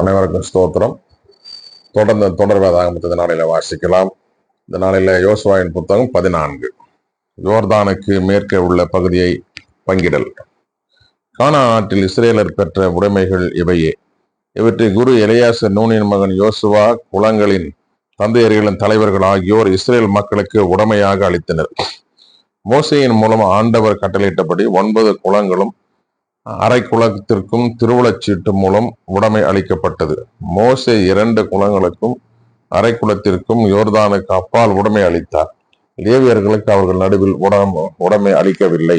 அனைவருக்கும் ஸ்தோத்திரம். தொடர்ந்து தொடர் வேதாகமத்தை இந்த நாளில வாசிக்கலாம். இந்த நாளில யோசுவாயின் புத்தகம் பதினான்கு. ஜோர்தானுக்கு மேற்கே உள்ள பகுதியை பங்கிடல். கானா நாட்டில் இஸ்ரேலர் பெற்ற உடைமைகள் இவையே. இவற்றை குரு எலியாசர் நூனின் மகன் யோசுவா குளங்களின் தந்தையர்களின் தலைவர்கள் ஆகியோர் இஸ்ரேல் மக்களுக்கு உடமையாக அளித்தனர். மோசையின் மூலம் ஆண்டவர் கட்டளையிட்டபடி ஒன்பது குளங்களும் அரை குளத்திற்கும் திருவுளச்சீட்டு மூலம் உடைமை அளிக்கப்பட்டது. மோசே இரண்டு குளங்களுக்கும் அரை குளத்திற்கும் யோர்தானுக்கு அப்பால் உடைமை அளித்தார். லேவியர்களுக்கு அவர்கள் நடுவில் உடைமை அளிக்கவில்லை.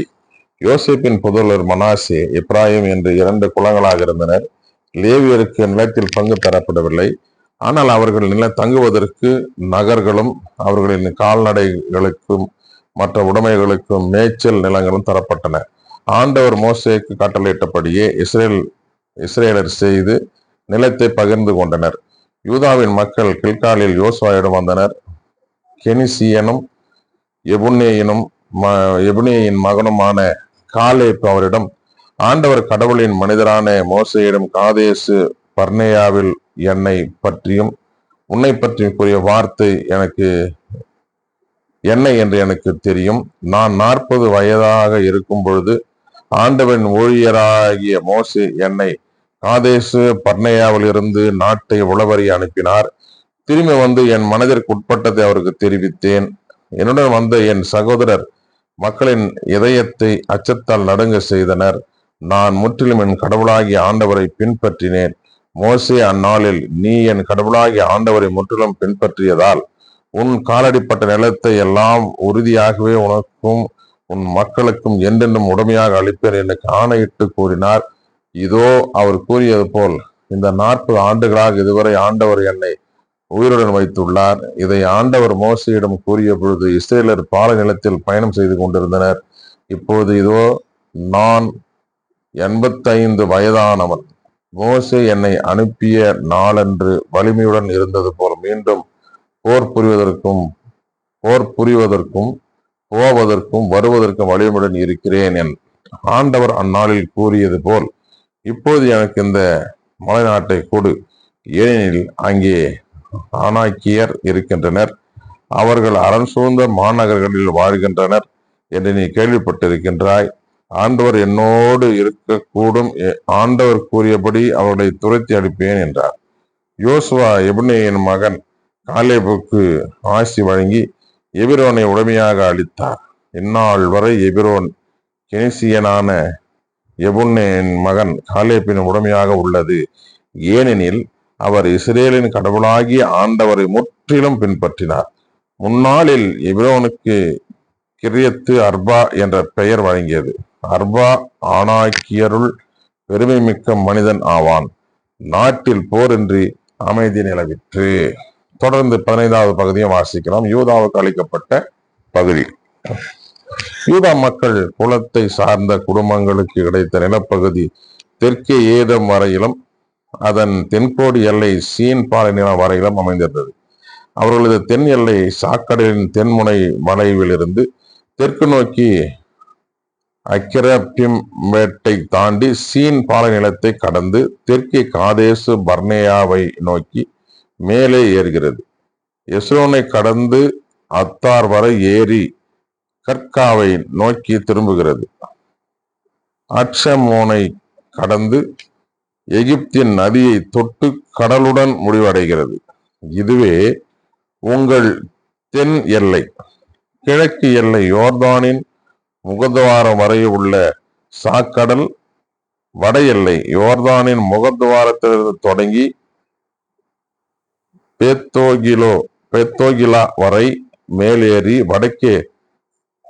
யோசிப்பின் புதல்வர் மனாசே இப்ராஹிம் என்று இரண்டு குளங்களாக இருந்தனர். லேவியருக்கு நிலத்தில் பங்கு தரப்படவில்லை. ஆனால் அவர்கள் நில தங்குவதற்கு நகர்களும் அவர்களின் கால்நடைகளுக்கும் மற்ற உடைமைகளுக்கும் மேய்ச்சல் நிலங்களும் தரப்பட்டன. ஆண்டவர் மோசேக்கு கட்டளையிட்டபடியே இஸ்ரேல் இஸ்ரேலர் செய்து நிலத்தை பகிர்ந்து கொண்டனர். யூதாவின் மக்கள் கில்காலில் யோசுவாயிடம் வந்தனர். கெனிசியனும் எபுனேயினும் ம எபுனேயின் மகனுமான காலேப் அவரிடம் ஆண்டவர் கடவுளின் மனிதரான மோசையிடம் காதேசு பர்னேயாவில் என்னை பற்றியும் உன்னை பற்றியும் கூறிய வார்த்தை எனக்கு என்ன என்று எனக்கு தெரியும். நான் நாற்பது வயதாக இருக்கும் பொழுது ஆண்டவன் ஊழியராகிய மோசே என்னை காதேசு பர்ணையாவில் இருந்து நாட்டை உளவறி அனுப்பினார். திரும்பி வந்து என் மனதிற்கு உட்பட்டதை அவருக்கு தெரிவித்தேன். என்னுடன் வந்த என் சகோதரர் மக்களின் இதயத்தை அச்சத்தால் நடுங்க செய்தனர். நான் முற்றிலும் என் கடவுளாகிய ஆண்டவரை பின்பற்றினேன். மோசே அந்நாளில் நீ என் கடவுளாகிய ஆண்டவரை முற்றிலும் பின்பற்றியதால் உன் காலடிப்பட்ட நிலத்தை எல்லாம் உறுதியாகவே உனக்கும் உன் மக்களுக்கும் என்றென்றும் உடமையாக அளிப்பேன் என்று ஆணையிட்டு கூறினார். இதோ அவர் கூறியது போல் இந்த நாற்பது ஆண்டுகளாக இதுவரை ஆண்டவர் என்னை உயிருடன் வைத்துள்ளார். இதை ஆண்டவர் மோசையிடம் கூறிய பொழுது இஸ்ரேலர் பால நிலத்தில் பயணம் செய்து கொண்டிருந்தனர். இப்போது இதோ நான் எண்பத்தைந்து வயதானவன். மோசே என்னை அனுப்பிய நாளன்று வலிமையுடன் இருந்தது போல் மீண்டும் போர் புரிவதற்கும் போர் புரிவதற்கும் போவதற்கும் வருவதற்கும் வலிமையுடன் இருக்கிறேன் என் ஆண்டவர் அந்நாளில் கூறியது போல் இப்போது எனக்கு இந்த மலைநாட்டை கொடு. ஏனெனில் அங்கே ஆனாக்கியர் இருக்கின்றனர். அவர்கள் அரண் சூழ்ந்த மாநகர்களில் வாழ்கின்றனர் என்று நீ கேள்விப்பட்டிருக்கின்றாய். ஆண்டவர் என்னோடு இருக்கக்கூடும். எ- ஆண்டவர் கூறியபடி அவர்களை துரத்தி அடிப்பேன் என்றார். யோசுவா எபுனேயின் மகன் காலேபுக்கு ஆசி வழங்கி எபிரோனை உடமையாக அளித்தார் இந்நாள் வரை எபிரோன் கெனிசியனான எபுன்னேன் மகன் காலேப்பின் உடமையாக உள்ளது. ஏனெனில் அவர் இஸ்ரேலின் கடவுளாகிய ஆண்டவரை முற்றிலும் பின்பற்றினார். முன்னாளில் எபிரோனுக்கு கிரியத்து அர்பா என்ற பெயர் வழங்கியது. அர்பா ஆனாக்கியருள் பெருமை மிக்க மனிதன் ஆவான். நாட்டில் போரின்றி அமைதி நிலவிற்று. தொடர்ந்து பதினைந்தாவது பகுதியும் வாசிக்கலாம் யூதாவுக்கு அளிக்கப்பட்ட பகுதி. யூதா மக்கள் குலத்தை சார்ந்த குடும்பங்களுக்கு கிடைத்த நிலப்பகுதி தெற்கே ஏதம் வரையிலும் அதன் தென்கோடி எல்லை சீன் பாலை நிலம் வரையிலும் அமைந்திருந்தது. அவர்களது தென் எல்லை சாக்கடலின் தென்முனை வளைவிலிருந்து தெற்கு நோக்கி அக்கிரபிம்மேட்டை தாண்டி சீன் பாலை நிலத்தை கடந்து தெற்கே காதேசு பர்னேயாவை நோக்கி மேலே ஏறுகிறது. எஸ்ரோனை கடந்து அத்தார் வரை ஏறி கற்காவை நோக்கி திரும்புகிறது. அட்சமோனை கடந்து எகிப்தின் நதியை தொட்டு கடலுடன் முடிவடைகிறது. இதுவே உங்கள் தென் எல்லை. கிழக்கு எல்லை யோர்தானின் முகத்வாரம் வரை உள்ள சாக்கடல் வட எல்லை யோர்தானின் முகத்வாரத்திலிருந்து தொடங்கி பேத்தோகிலோ பெத்தோகிலா வரை மேலேறி வடக்கே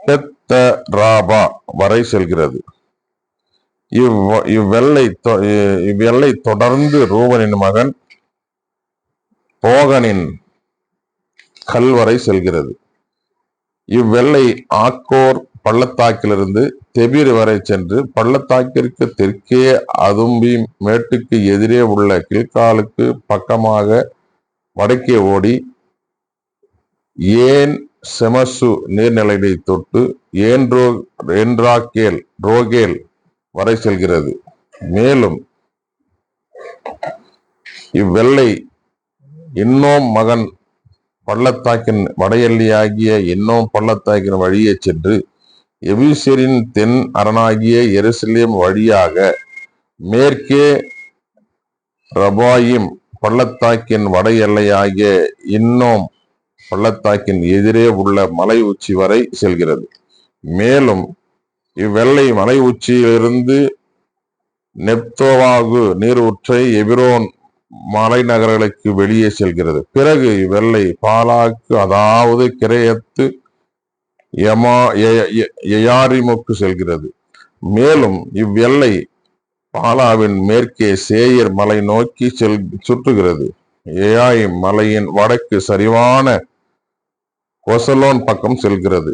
பெத்தராபா வரை செல்கிறது. இவ் இவ்வெல்லை தொ- இவ்வெல்லை தொடர்ந்து ரூபனின் மகன் போகனின் கல்வரை செல்கிறது. இவ்வெல்லை ஆக்கோர் பள்ளத்தாக்கிலிருந்து தெபீர் வரை சென்று பள்ளத்தாக்கிற்கு தெற்கே அதும்பி மேட்டுக்கு எதிரே உள்ள கில்காலுக்கு பக்கமாக வடக்கே ஓடி ஏன் செமசு நீர்நிலையை தொட்டு ஏன்ரோ என்றாக்கேல் ரோகேல் வரை செல்கிறது? மேலும் இவ்வெள்ளை இன்னோம் மகன் பள்ளத்தாக்கின் வடையெல்லியாகிய இன்னோம் பள்ளத்தாக்கின் வழியே சென்று எபிசரின் தென் அரணாகிய எருசலேம் வழியாக மேற்கே ரபாயிம் பள்ளத்தாக்கின் வட எல்லையாகிய இன்னும் பள்ளத்தாக்கின் எதிரே உள்ள மலை உச்சி வரை செல்கிறது. மேலும் இவ்வெல்லை மலை உச்சியிலிருந்து நெப்தோவாகு நீரூற்றை எபிரோன் மலைநகர்களுக்கு வெளியே செல்கிறது. பிறகு இவ்வெல்லை பாலாக்கு அதாவது கிரயத்து யமா எ- எயாரிமுக்கு செல்கிறது. மேலும் இவ்வெல்லை பாலாவின் மேற்கே சேயர் மலை நோக்கி செல் சுற்றுகிறது. ஏயாய் மலையின் வடக்கு சரிவான கொசலோன் பக்கம் செல்கிறது.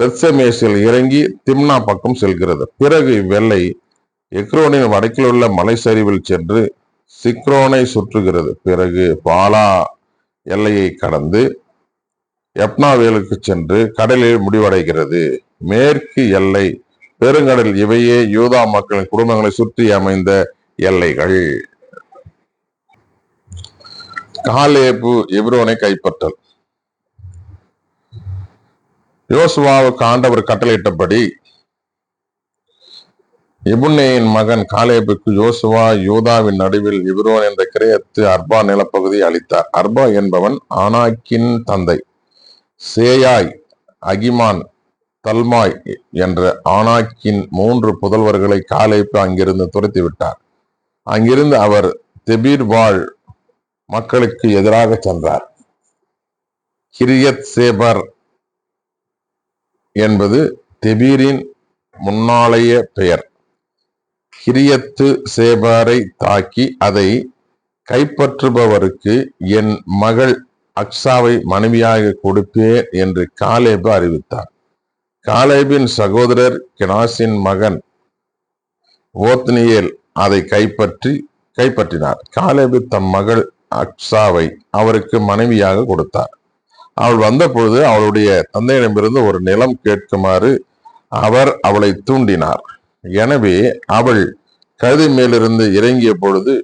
பெர்சமேசில் இறங்கி திம்னா பக்கம் செல்கிறது. பிறகு இவ்வெல்லை எக்ரோனின் வடக்கில் உள்ள மலை சரிவில் சென்று சிக்ரோனை சுற்றுகிறது. பிறகு பாலா எல்லையை கடந்து எப்னாவேலுக்கு சென்று கடலில் முடிவடைகிறது. மேற்கு எல்லை பெருங்கடல் இவையே யூதா மக்களின் குடும்பங்களை சுற்றி அமைந்த எல்லைகள். காலேபு எப்ரோனை கைப்பற்றல். யோசுவாவுக்கு ஆண்டவர் கட்டளையிட்டபடி இபுன்னேயின் மகன் காலேபுக்கு யோசுவா யூதாவின் நடுவில் எபிரோன் என்ற கிரயத்து அர்பா நிலப்பகுதியை அளித்தார். அர்பா என்பவன் ஆனாக்கின் தந்தை. சேயாய் அகிமான் தல்மாய் என்ற ஆனாக்கின் மூன்று புதல்வர்களை காலைப்பு அங்கிருந்து துரத்தி விட்டார். அங்கிருந்து அவர் தெபீர் வாழ் மக்களுக்கு எதிராக சென்றார். கிரியத் சேபர் என்பது தெபீரின் முன்னாளைய பெயர். கிரியத்து சேபாரை தாக்கி அதை கைப்பற்றுபவருக்கு என் மகள் அக்ஸாவை மனைவியாக கொடுப்பேன் என்று காலேபு அறிவித்தார். காலேபின் சகோதரர் கெனாசின் மகன் ஓத்னியேல் அதை கைப்பற்றி கைப்பற்றினார். காலேபு தம் மகள் அக்ஸாவை அவருக்கு மனைவியாக கொடுத்தார். அவள் வந்தபொழுது அவளுடைய தந்தையிடமிருந்து ஒரு நிலம் கேட்குமாறு அவர் அவளை தூண்டினார். எனவே அவள் கழுதி மேலிருந்து இறங்கிய பொழுது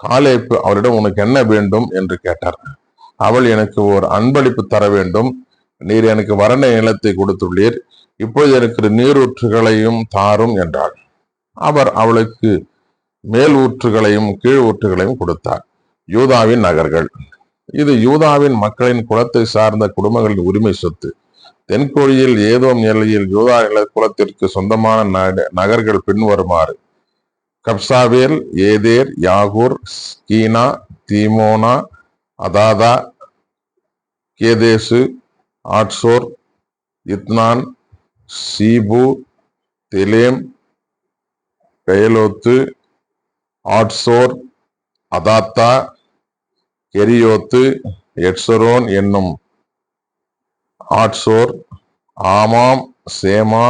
காலேப்பு அவரிடம் உனக்கு என்ன வேண்டும்? என்று கேட்டார். அவள் எனக்கு ஒரு அன்பளிப்பு தர வேண்டும். நீர் எனக்கு வறண்ட நிலத்தை கொடுத்துள்ளீர். இப்பொழுது இருக்கிற நீரூற்றுகளையும் தாரும் என்றாள் அவர் அவளுக்கு மேல் ஊற்றுகளையும் கீழ் ஊற்றுகளையும் கொடுத்தார். யூதாவின் நகர்கள். இது யூதாவின் மக்களின் குலத்தை சார்ந்த குடும்பங்களின் உரிமை சொத்து. தென்கோழியில் ஏதோ எல்லையில் யூதா குலத்திற்கு சொந்தமான நகர்கள் பின்வருமாறு. கப்சாவேல் ஏதேர் யாகூர் ஸ்கீனா தீமோனா அதாதா கேதேசு ஆட்சோர் இத்னான் சீபு தெலேம் கயலோத்து ஆட்சோர் அதாத்தா கெரியோத்து எட்சரோன் என்னும் ஆட்சோர் ஆமாம் சேமா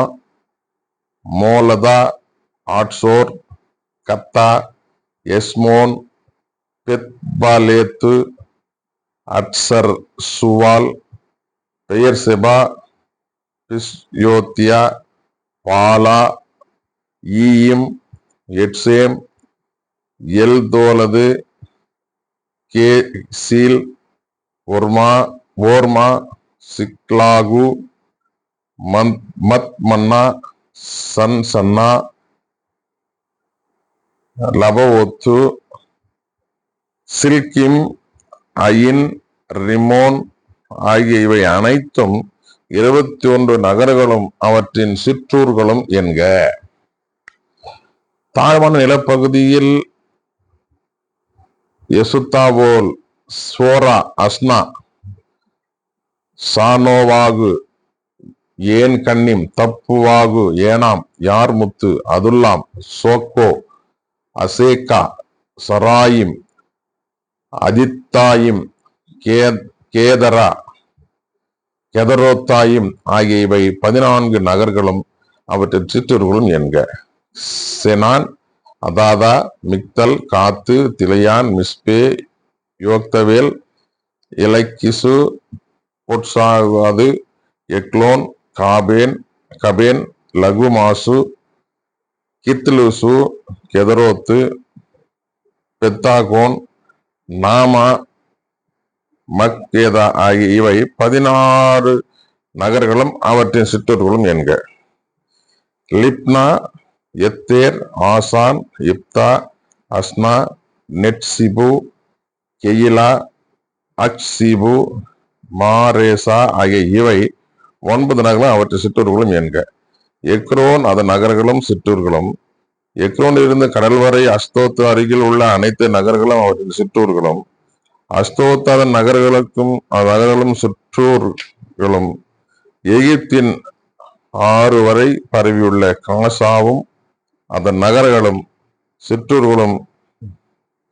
மோலதா ஆட்சோர் கத்தா எஸ்மோன் பெத்பாலேத்து அட்சர் சுவால் பெயர் செபா பிஸ்யோத்தியா பாலா ஈயும் Ezem Eltolad Chesil Hormah Hormah Ziklag month Madmannah Sansannah Lebaoth Shilhim Ain Rimmon ஆகிய இவை அனைத்தும் இருபத்தி ஒன்று நகரங்களும் அவற்றின் சிற்றூர்களும் என்க. தாழ்வான நிலப்பகுதியில் எசுத்தாவோல் சோரா அஸ்னா சானோவாகு ஏன் கண்ணிம் தப்புவாகு ஏனாம் யார்முத்து அதுல்லாம் சோக்கோ அசேகா சராயிம் அதித்தாயிம் கே- கேதரா கெதரோத்தாயிம் ஆகிய இவை பதினான்கு நகர்களும் அவற்றின் சிற்றூர்களும் என்க. செனான் அதாதா மிக்தல் காத்து திலையான் மிஸ்பே யோக்தவேல் இலக்கிசு பொட்சாவாது எக்லோன் காபேன் கபேன் லகுமாசு கித்லுசு கெதரோத்து பெத்தாகோன் நாமா மக்கேதா ஆகிய இவை பதினாறு நகர்களும் அவற்றின் சிற்றூர்களும் என்க. லிப்னா எத்தேர் ஆசான் இப்தா அஸ்னா நெட்சிபு கெயிலா அக்சிபு மாரேசா ஆகிய இவை ஒன்பது நகர்களும் அவற்றின் சிற்றூர்களும் என்க. எக்ரோன் அதன் நகர்களும் சிற்றூர்களும். எக்ரோனில் இருந்து கடல் வரை அஸ்தோத்து அருகில் உள்ள அனைத்து நகர்களும் அவற்றின் சிற்றூர்களும். அஸ்தோத் நகர்களுக்கும் அந்நகர்களும் சுற்றூர்களும் எகிப்தின் ஆறு வரை பரவியுள்ள காசாவும் அதன் நகர்களும் சிற்றூர்களும்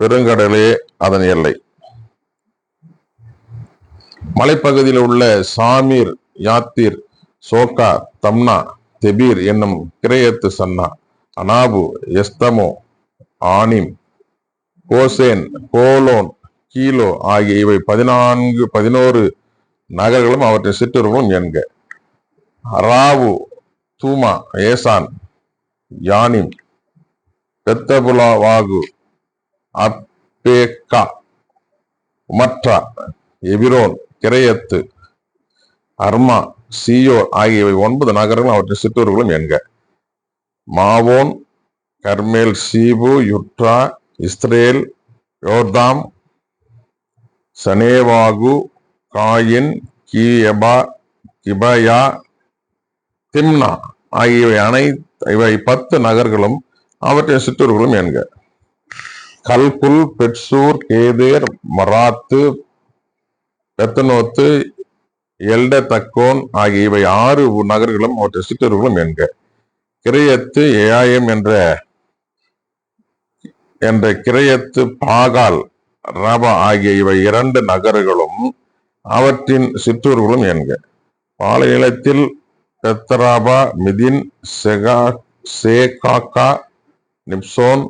பெருங்கடலே அதன் எல்லை. மலைப்பகுதியில் உள்ள சாமீர் யாத்தீர் சோகா தம்னா தெபீர் என்னும் Kiriath Sannah Anab Eshtemoh Anim Goshen Holon Giloh ஆகிய இவை பதினான்கு பதினோரு நகர்களும் அவற்றின் சிற்றூர்களும் என்க. ராவு தூமா ஏசான் யானிம் பெத்தபுலாவாகு அப்பேக்கா உமற்றா எபிரோன் கிரையத்து அர்மா சியோர் ஆகியவை ஒன்பது நகரங்களும் அவற்றின் சிற்றூர்களும் என்க. மாவோன் கர்மேல் சீபு யுட்ரா இஸ்ரேல் யோர்தாம் சனேவாகு காயின் கீயபா கிபயா திம்னா ஆகியவை அனைத்து இவை பத்து நகர்களும் அவற்றின் சிற்றூர்களும் என்க. கல்குல் பெட்சூர் கேதேர் மராத்து பெத்தனோத்து எல்ட தக்கோன் ஆகிய இவை ஆறு நகர்களும் அவற்றின் சிற்றூர்களும் என்க. கிரையத்து ஏயாயம் என்ற என்ற கிரையத்து பாகால் ரபா ஆகிய இவை இரண்டு நகர்களும் அவற்றின் சிற்றூர்களும் என்க. பாலைநிலத்தில் பெத்தராபா மிதின் செகா சேகாக்கா நிப்சோன்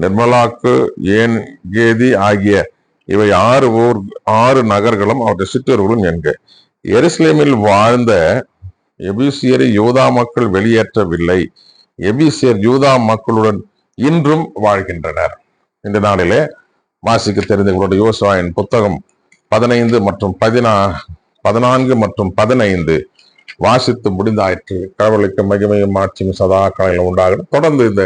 நிர்மலாக்கு ஏன் கேதி ஆகிய இவை ஆறு ஊர் ஆறு நகர்களும் அவற்றை சிற்றூர்களும் என்க. எருசலேமில் வாழ்ந்த எபிசியரை யூதா மக்கள் வெளியேற்றவில்லை. எபிசியர் யூதா மக்களுடன் இன்றும் வாழ்கின்றனர். இந்த நாளிலே வாசிக்க தெரிந்த உங்களுடைய யோசுவாயின் புத்தகம் பதினைந்து மற்றும் பதினா பதினான்கு மற்றும் பதினைந்து வாசித்து முடிந்தாயிற்று. கடவுளுக்கு மகிமையும் ஆட்சியும் சதா காலையில் உண்டாகும் தொடர்ந்து இந்த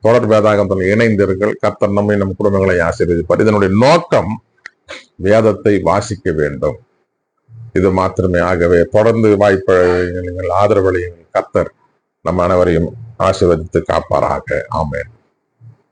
தொடர் வேதாகத்தில் இணைந்தீர்கள் கர்த்தர் நம்மை நம் குடும்பங்களை ஆசீர்வதிப்பார். இதனுடைய நோக்கம் வேதத்தை வாசிக்க வேண்டும். இது மாத்திரமே ஆகவே தொடர்ந்து வாய்ப்பு நீங்கள் ஆதரவளியுங்கள். கர்த்தர் நம் அனைவரையும் ஆசீர்வதித்து காப்பாராக. ஆமேன்.